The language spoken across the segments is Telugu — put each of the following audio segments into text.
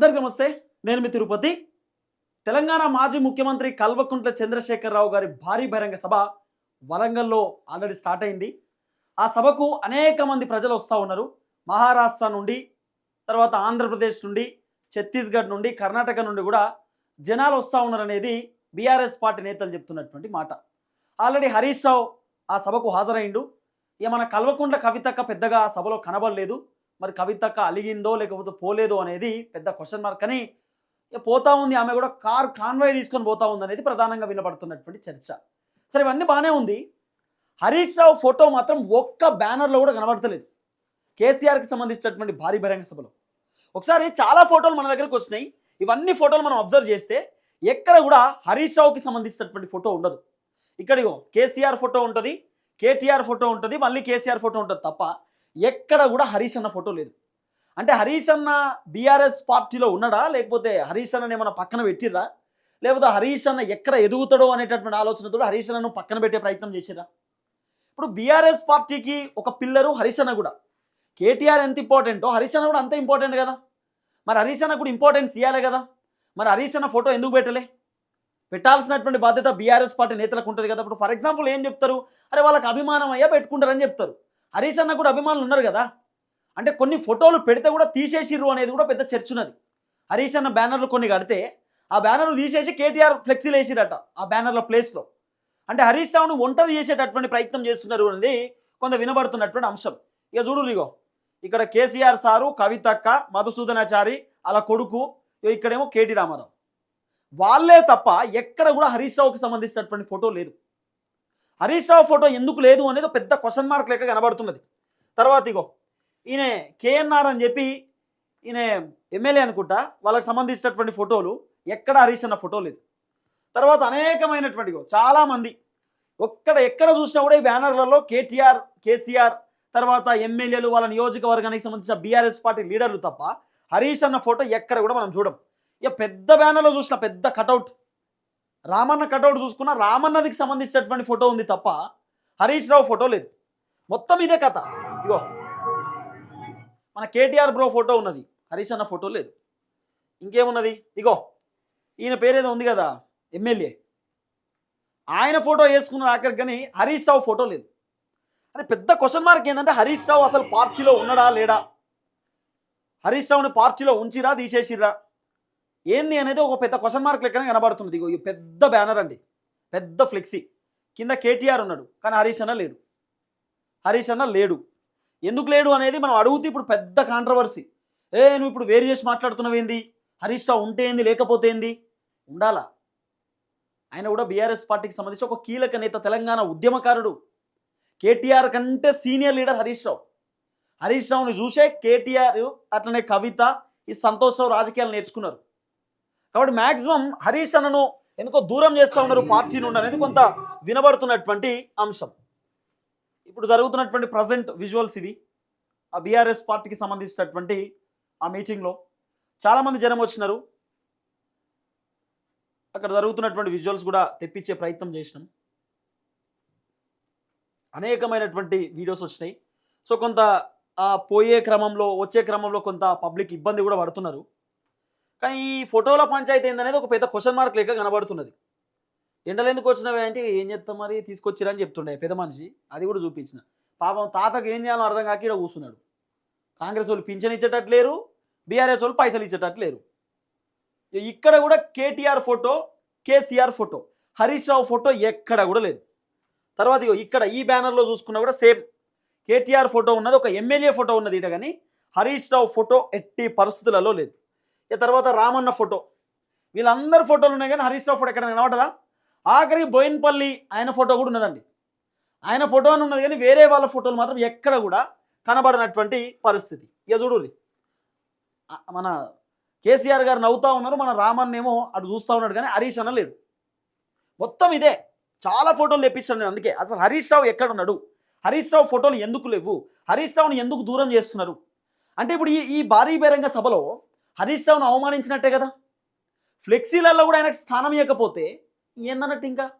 అందరికీ నమస్తే. నేను మీ తిరుపతి. తెలంగాణ మాజీ ముఖ్యమంత్రి కల్వకుంట్ల చంద్రశేఖరరావు గారి భారీ బహిరంగ సభ వరంగల్లో ఆల్రెడీ స్టార్ట్ అయింది. ఆ సభకు అనేక మంది ప్రజలు వస్తూ ఉన్నారు. మహారాష్ట్ర నుండి తర్వాత ఆంధ్రప్రదేశ్ నుండి ఛత్తీస్గఢ్ నుండి కర్ణాటక నుండి కూడా జనాలు వస్తూ ఉన్నారు అనేది బీఆర్ఎస్ పార్టీ నేతలు చెప్తున్నటువంటి మాట. ఆల్రెడీ హరీష్ రావు ఆ సభకు హాజరైండు. ఇక మన కల్వకుంట్ల కవితక్క పెద్దగా ఆ సభలో కనబడలేదు. మరి కవితక్క అలిగిందో లేకపోతే పోలేదో అనేది పెద్ద క్వశ్చన్ మార్క్ అని పోతా ఉంది. ఆమె కూడా కార్ కాన్వాయ్ తీసుకొని పోతా ఉంది అనేది ప్రధానంగా వినబడుతున్నటువంటి చర్చ. సరే ఇవన్నీ బాగానే ఉంది. హరీష్ రావు ఫోటో మాత్రం ఒక్క బ్యానర్లో కూడా కనబడతలేదు. కేసీఆర్కి సంబంధించినటువంటి భారీ బహిరంగ సభలో. ఒకసారి చాలా ఫోటోలు మన దగ్గరకు వచ్చినాయి. ఇవన్నీ ఫోటోలు మనం అబ్జర్వ్ చేస్తే ఎక్కడ కూడా హరీష్ రావుకి సంబంధించినటువంటి ఫోటో ఉండదు. ఇక్కడిగో కేసీఆర్ ఫోటో ఉంటుంది కేటీఆర్ ఫోటో ఉంటుంది మళ్ళీ కేసీఆర్ ఫోటో ఉంటుంది తప్ప ఎక్కడ కూడా హరీష్ అన్న ఫోటో లేదు. అంటే హరీష్ అన్న బీఆర్ఎస్ పార్టీలో ఉన్నాడా? లేకపోతే హరీష్ అన్నని ఏమైనా పక్కన పెట్టిర్రా? లేకపోతే హరీష్ అన్న ఎక్కడ ఎదుగుతాడో అనేటటువంటి ఆలోచనతో హరీష్ అన్నను పక్కన పెట్టే ప్రయత్నం చేసిరా ఇప్పుడు బీఆర్ఎస్ పార్టీకి ఒక పిల్లరు హరీష్ అన్న కూడా. కేటీఆర్ ఎంత ఇంపార్టెంటో హరీష్ అన్న కూడా అంతే ఇంపార్టెంట్ కదా. మరి హరీష్ అన్న కూడా ఇంపార్టెన్స్ ఇవ్వాలి కదా. మరి హరీష్ అన్న ఫోటో ఎందుకు పెట్టలే? పెట్టాల్సినటువంటి బాధ్యత బీఆర్ఎస్ పార్టీ నేతలకు ఉంటుంది కదా. ఇప్పుడు ఫర్ ఎగ్జాంపుల్ ఏం చెప్తారు? అరే వాళ్ళకి అభిమానం అయ్యా పెట్టుకుంటారని చెప్తారు. హరీష్ అన్న కూడా అభిమానులు ఉన్నారు కదా. అంటే కొన్ని ఫోటోలు పెడితే కూడా తీసేసిర్రు అనేది కూడా పెద్ద చర్చ ఉన్నది. హరీష్ అన్న బ్యానర్లు కొన్ని కడితే ఆ బ్యానర్లు తీసేసి కేటీఆర్ ఫ్లెక్సీలు వేసిరట ఆ బ్యానర్ల ప్లేస్లో. అంటే హరీష్ రావును ఒంటరి చేసేటటువంటి ప్రయత్నం చేస్తున్నారు అనేది కొంత వినబడుతున్నటువంటి అంశం. ఇక చూడు ఇగో ఇక్కడ కేసీఆర్ సారు కవితక్క మధుసూదనాచారి అలా కొడుకు ఇక్కడేమో కేటీ రామారావు. వాళ్ళే తప్ప ఎక్కడ కూడా హరీష్ రావుకి సంబంధించినటువంటి ఫోటో లేదు. హరీష్ రావు ఫోటో ఎందుకు లేదు అనేది ఒక పెద్ద క్వశ్చన్ మార్క్ లెక్క కనబడుతున్నది. తర్వాత ఇగో ఈయన కేఎన్ఆర్ అని చెప్పి ఈయన ఎమ్మెల్యే అనుకుంటా వాళ్ళకి సంబంధించినటువంటి ఫోటోలు ఎక్కడ హరీష్ అన్న ఫోటో లేదు. తర్వాత అనేకమైనటువంటి చాలామంది ఒక్కడ ఎక్కడ చూసినా కూడా ఈ బ్యానర్లలో కేటీఆర్ కేసీఆర్ తర్వాత ఎమ్మెల్యేలు వాళ్ళ నియోజకవర్గానికి సంబంధించిన బీఆర్ఎస్ పార్టీ లీడర్లు తప్ప హరీష్ అన్న ఫోటో ఎక్కడ కూడా మనం చూడం. ఇక పెద్ద బ్యానర్లో చూసిన పెద్ద కటౌట్ రామన్న కటౌట్ చూసుకున్న రామన్నదికి సంబంధించినటువంటి ఫోటో ఉంది తప్ప హరీష్ రావు ఫోటో లేదు. మొత్తం ఇదే కథ. ఇగో మన కేటీఆర్ బ్రో ఫోటో ఉన్నది. హరీష్ అన్న ఫోటో లేదు. ఇంకేమున్నది? ఇగో ఈయన పేరేదో ఉంది కదా ఎమ్మెల్యే. ఆయన ఫోటో వేసుకున్న ఆఖరికి కానీ హరీష్ రావు ఫోటో లేదు. అని పెద్ద క్వశ్చన్ మార్క్ ఏంటంటే హరీష్ రావు అసలు పార్టీలో ఉన్నాడా లేడా? హరీష్ రావుని పార్టీలో ఉంచిరా తీసేసిర్రా? ఏంది అనేది ఒక పెద్ద క్వశ్చన్ మార్క్ లెక్కనే కనబడుతుంది ఇగో పెద్ద బ్యానర్ అండి. పెద్ద ఫ్లెక్సీ కింద కేటీఆర్ ఉన్నాడు కానీ హరీష్ అన్న లేడు. హరీష్ అన్న లేడు. ఎందుకు లేడు అనేది మనం అడుగుతూ ఇప్పుడు పెద్ద కాంట్రవర్సీ ఏ నువ్వు ఇప్పుడు వేరు చేసి మాట్లాడుతున్నావు ఏంది? హరీష్ రావు ఉంటే ఏంది లేకపోతే ఏంది? ఉండాలా? ఆయన కూడా బీఆర్ఎస్ పార్టీకి సంబంధించి ఒక కీలక నేత తెలంగాణ ఉద్యమకారుడు. కేటీఆర్ కంటే సీనియర్ లీడర్ హరీష్ రావు. హరీష్ రావుని చూసే కేటీఆర్ అట్లనే కవిత ఈ సంతోషరావు రాజకీయాలు నేర్చుకున్నారు. కాబట్టి మ్యాక్సిమం హరీష్ అన్నను ఎందుకో దూరం చేస్తూ ఉన్నారు పార్టీ నుండి అనేది కొంత వినబడుతున్నటువంటి అంశం. ఇప్పుడు జరుగుతున్నటువంటి ప్రజెంట్ విజువల్స్ ఇది. ఆ బీఆర్ఎస్ పార్టీకి సంబంధించినటువంటి ఆ మీటింగ్లో చాలామంది జనం వచ్చినారు. అక్కడ జరుగుతున్నటువంటి విజువల్స్ కూడా తెప్పించే ప్రయత్నం చేసినాం. అనేకమైనటువంటి వీడియోస్ వచ్చినాయి. సో కొంత ఆ పోయే క్రమంలో వచ్చే క్రమంలో కొంత పబ్లిక్ ఇబ్బంది కూడా పడుతున్నారు. కానీ ఈ ఫోటోల పంచాయతీ ఏందనేది ఒక పెద్ద క్వశ్చన్ మార్క్ లేక కనబడుతున్నది. ఎండలు ఎందుకు వచ్చినవి అంటే ఏం చెప్తాం మరి? తీసుకొచ్చిరని చెప్తుండే పెద్ద మనిషి. అది కూడా చూపించిన. పాపం తాతకు ఏం చేయాలో అర్థం కాక ఇక్కడ కూర్చున్నాడు. కాంగ్రెస్ వాళ్ళు పింఛన్ ఇచ్చేటట్లేరు బీఆర్ఎస్ వాళ్ళు పైసలు ఇచ్చేటట్లేరు. ఇక్కడ కూడా KTR photo KCR photo. Harish Rao photo ఎక్కడ కూడా లేదు. తర్వాత ఇగో ఇక్కడ ఈ బ్యానర్లో చూసుకున్నా కూడా సేమ్. కేటీఆర్ ఫోటో ఉన్నది ఒక ఎమ్మెల్యే ఫోటో ఉన్నది ఇట కానీ హరీష్ రావు ఫోటో ఎట్టి పరిస్థితులలో లేదు. ఇక తర్వాత రామన్న ఫోటో. వీళ్ళందరి ఫోటోలు ఉన్నాయి కానీ హరీష్ రావు ఫోటో ఎక్కడ కనబడదా ఆఖరి బోయిన్పల్లి ఆయన ఫోటో కూడా ఉన్నదండి. ఆయన ఫోటో అని ఉన్నది కానీ వేరే వాళ్ళ ఫోటోలు మాత్రం ఎక్కడ కూడా కనబడినటువంటి పరిస్థితి. ఇక చూడుర్రి. మన కేసీఆర్ గారు నవ్వుతా ఉన్నారు మన రామన్ ఏమో అటు చూస్తూ ఉన్నాడు కానీ హరీష్ అన్న లేడు. మొత్తం ఇదే. చాలా ఫోటోలు తెప్పిస్తాను నేను అందుకే. అసలు హరీష్ రావు ఎక్కడ ఉన్నాడు? హరీష్ రావు ఫోటోలు ఎందుకు లేవు? హరీష్ రావుని ఎందుకు దూరం చేస్తున్నారు? అంటే ఇప్పుడు ఈ ఈ భారీ బహిరంగ సభలో హరీష్ రావును అవమానించినట్టే కదా? ఫ్లెక్సీలలో కూడా ఆయనకు స్థానం ఇవ్వకపోతే ఏందన్నట్టు ఇంకా?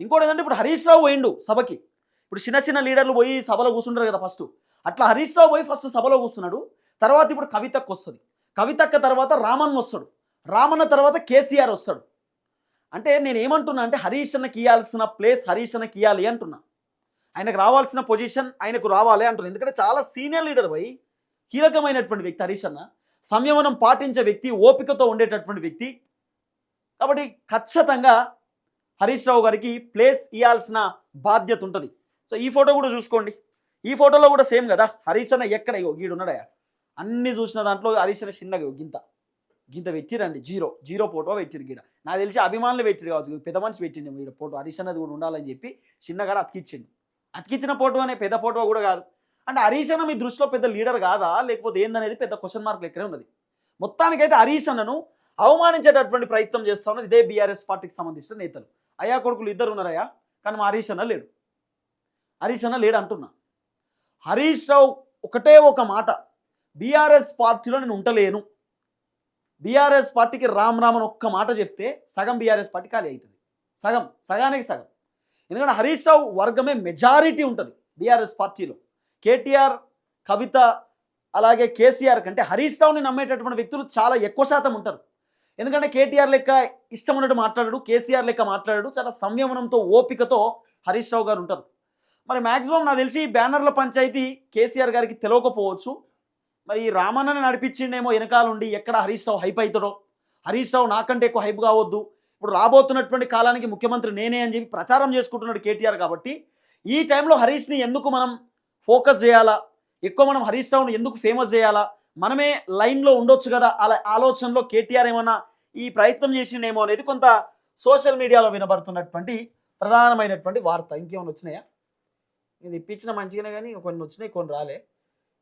ఇంకోటి ఏంటంటే ఇప్పుడు హరీష్ రావు పోయిండు సభకి. ఇప్పుడు చిన్న చిన్న లీడర్లు పోయి సభలో కూర్చుంటారు కదా ఫస్ట్. అట్లా హరీష్ రావు పోయి ఫస్ట్ సభలో కూర్చున్నాడు. తర్వాత ఇప్పుడు కవితకు వస్తుంది. కవితక్క తర్వాత రామన్ వస్తాడు. రామన్న తర్వాత కేసీఆర్ వస్తాడు. అంటే నేను ఏమంటున్నా అంటే హరీష్ అన్నకి ఇవ్వాల్సిన ప్లేస్ హరీష్ అన్నకి ఇవ్వాలి అంటున్నా. ఆయనకు రావాల్సిన పొజిషన్ ఆయనకు రావాలి అంటున్నా. ఎందుకంటే చాలా సీనియర్ లీడర్ పోయి కీలకమైనటువంటి వ్యక్తి హరీష్ అన్న. సంయమనం పాటించే వ్యక్తి ఓపికతో ఉండేటటువంటి వ్యక్తి. కాబట్టి ఖచ్చితంగా హరీష్ రావు గారికి ప్లేస్ ఇవ్వాల్సిన బాధ్యత ఉంటుంది. సో ఈ ఫోటో కూడా చూసుకోండి. ఈ ఫోటోలో కూడా సేమ్ కదా హరీష్ అన్న ఎక్కడ? ఇగో గీడు అన్ని చూసిన దాంట్లో హరీష్ అన్న చిన్నగా గింత. గింత పెట్టిరండి జీరో. జీరో ఫోటో పెట్టిరు గీడ నాకు తెలిసి అభిమానులు పెట్టిరు కావచ్చు పెద్ద మనిషి పెట్టిండు ఈడ ఫోటో. హరీష్ అన్నది కూడా ఉండాలని చెప్పి చిన్నగా అతికిచ్చిండు. అతికిచ్చిన ఫోటో అనే పెద్ద ఫోటో కూడా కాదు. అంటే హరీష్ అన్న మీ దృష్టిలో పెద్ద లీడర్ కాదా? లేకపోతే ఏందనేది పెద్ద క్వశ్చన్ మార్క్ లెక్కనే ఉన్నది. మొత్తానికైతే హరీష్ అన్నను అవమానించేటటువంటి ప్రయత్నం చేస్తా ఉన్నది ఇదే బీఆర్ఎస్ పార్టీకి సంబంధించిన నేతలు. అయ్యా కొడుకులు ఇద్దరు ఉన్నారయ్యా కానీ మా హరీష్ అన్న లేడు. హరీష్ అన్న లేడు అంటున్నా. హరీష్ రావు ఒకటే ఒక మాట బీఆర్ఎస్ పార్టీలో నేను ఉంటలేను బీఆర్ఎస్ పార్టీకి రామ్ రామ్ అని ఒక్క మాట చెప్తే సగం బీఆర్ఎస్ పార్టీ ఖాళీ అవుతుంది. సగం సగానికి సగం. ఎందుకంటే హరీష్ రావు వర్గమే మెజారిటీ ఉంటుంది బీఆర్ఎస్ పార్టీలో. కేటీఆర్ కవిత అలాగే కేసీఆర్ కంటే హరీష్ రావుని నమ్మేటటువంటి వ్యక్తులు చాలా ఎక్కువ శాతం ఉంటారు. ఎందుకంటే కేటీఆర్ లెక్క ఇష్టం ఉన్నట్టు మాట్లాడాడు కేసీఆర్ లెక్క మాట్లాడాడు చాలా సంయమనంతో ఓపికతో హరీష్ రావు గారు ఉంటారు. మరి మ్యాక్సిమం నాకు తెలిసి బ్యానర్ల పంచాయతీ కేసీఆర్ గారికి తెలియకపోవచ్చు. మరి ఈ రామన్నని నడిపించిండేమో వెనకాలండి ఎక్కడ హరీష్ రావు హైప్ అవుతాడో హరీష్ రావు నాకంటే ఎక్కువ హైప్ కావద్దు. ఇప్పుడు రాబోతున్నటువంటి కాలానికి ముఖ్యమంత్రి నేనే అని చెప్పి ప్రచారం చేసుకుంటున్నాడు కేటీఆర్ కాబట్టి ఈ టైంలో హరీష్ని ఎందుకు మనం ఫోకస్ చేయాలా? ఎక్కువ మనం హరీష్ రావుని ఎందుకు ఫేమస్ చేయాలా? మనమే లైన్లో ఉండొచ్చు కదా? అలా ఆలోచనలో కేటీఆర్ ఏమన్నా ఈ ప్రయత్నం చేసిండేమో అనేది కొంత సోషల్ మీడియాలో వినబడుతున్నటువంటి ప్రధానమైనటువంటి వార్త. ఇంకేమైనా వచ్చినాయా? ఇది ఇప్పించిన మంచిగానే కానీ కొన్ని వచ్చినాయి కొన్ని రాలే.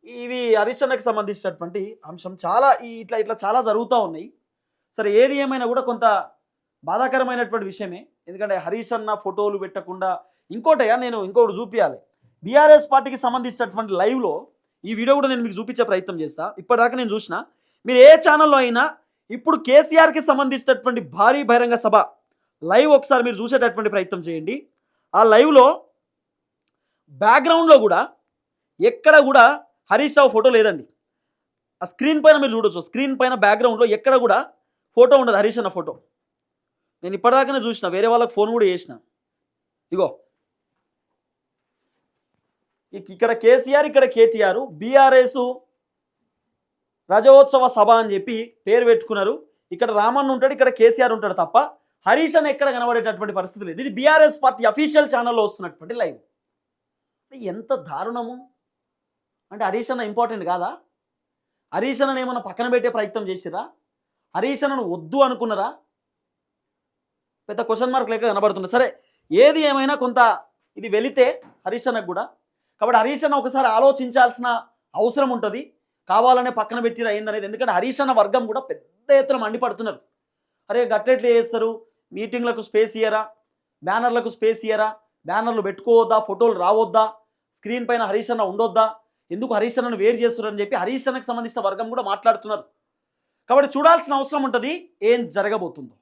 ఇవి హరిశన్నకు సంబంధించినటువంటి అంశం. చాలా ఈ ఇట్లా ఇట్లా చాలా జరుగుతూ ఉన్నాయి. సరే ఏది ఏమైనా కూడా కొంత బాధాకరమైనటువంటి విషయమే. ఎందుకంటే హరీష్ అన్న ఫోటోలు పెట్టకుండా ఇంకోటయా నేను ఇంకొకటి చూపించాలి బీఆర్ఎస్ పార్టీకి సంబంధించినటువంటి లైవ్లో ఈ వీడియో కూడా నేను మీకు చూపించే ప్రయత్నం చేస్తా. ఇప్పటిదాకా నేను చూసిన. మీరు ఏ ఛానల్లో అయినా ఇప్పుడు కేసీఆర్కి సంబంధించినటువంటి భారీ బహిరంగ సభ లైవ్ ఒకసారి మీరు చూసేటటువంటి ప్రయత్నం చేయండి. ఆ లైవ్లో బ్యాక్గ్రౌండ్లో కూడా ఎక్కడ కూడా హరీష్ రావు ఫోటో లేదండి. ఆ స్క్రీన్ పైన మీరు చూడొచ్చు. స్క్రీన్ పైన బ్యాక్గ్రౌండ్లో ఎక్కడ కూడా ఫోటో ఉండదు హరీష్ అన్న ఫోటో. నేను ఇప్పటిదాకానే చూసిన. వేరే వాళ్ళకి ఫోన్ కూడా చేసిన. ఇగో ఇక్కడ కేసీఆర్ ఇక్కడ కేటీఆర్ బీఆర్ఎస్ రజోత్సవ సభ అని చెప్పి పేరు పెట్టుకున్నారు. ఇక్కడ రామన్ ఉంటాడు ఇక్కడ కేసీఆర్ ఉంటాడు తప్ప హరీష్ అని ఎక్కడ కనబడేటటువంటి పరిస్థితి లేదు. ఇది బీఆర్ఎస్ పార్టీ అఫీషియల్ ఛానల్లో వస్తున్నటువంటి లైవ్. ఎంత దారుణము? అంటే హరీష్ అన్న ఇంపార్టెంట్ కాదా? హరీష్ అన్నను ఏమన్నా పక్కన పెట్టే ప్రయత్నం చేసిరా హరీష్ అన్నను వద్దు అనుకున్నారా? పెద్ద క్వశ్చన్ మార్క్ లేక కనబడుతుంది సరే ఏది ఏమైనా కొంత ఇది వెళితే హరీష్ అన్నకు కూడా కాబట్టి హరీష్ అన్న ఒకసారి ఆలోచించాల్సిన అవసరం ఉంటుంది. కావాలనే పక్కన పెట్టిరా ఏందనేది. ఎందుకంటే హరీష్ అన్న వర్గం కూడా పెద్ద ఎత్తున మండిపడుతున్నారు. అరే గట్టెట్లు చేస్తారు? మీటింగ్లకు స్పేస్ ఇయ్యరా? బ్యానర్లకు స్పేస్ ఇయ్యరా? బ్యానర్లు పెట్టుకోవద్దా? ఫోటోలు రావద్దా? స్క్రీన్ పైన హరీష్ అన్న ఉండొద్దా? ఎందుకు హరీష్ అన్నను వేరు చేస్తున్నారని చెప్పి హరీష్ అన్నకు సంబంధించిన వర్గం కూడా మాట్లాడుతున్నారు. కాబట్టి చూడాల్సిన అవసరం ఉంటుంది. ఏం జరగబోతుందో.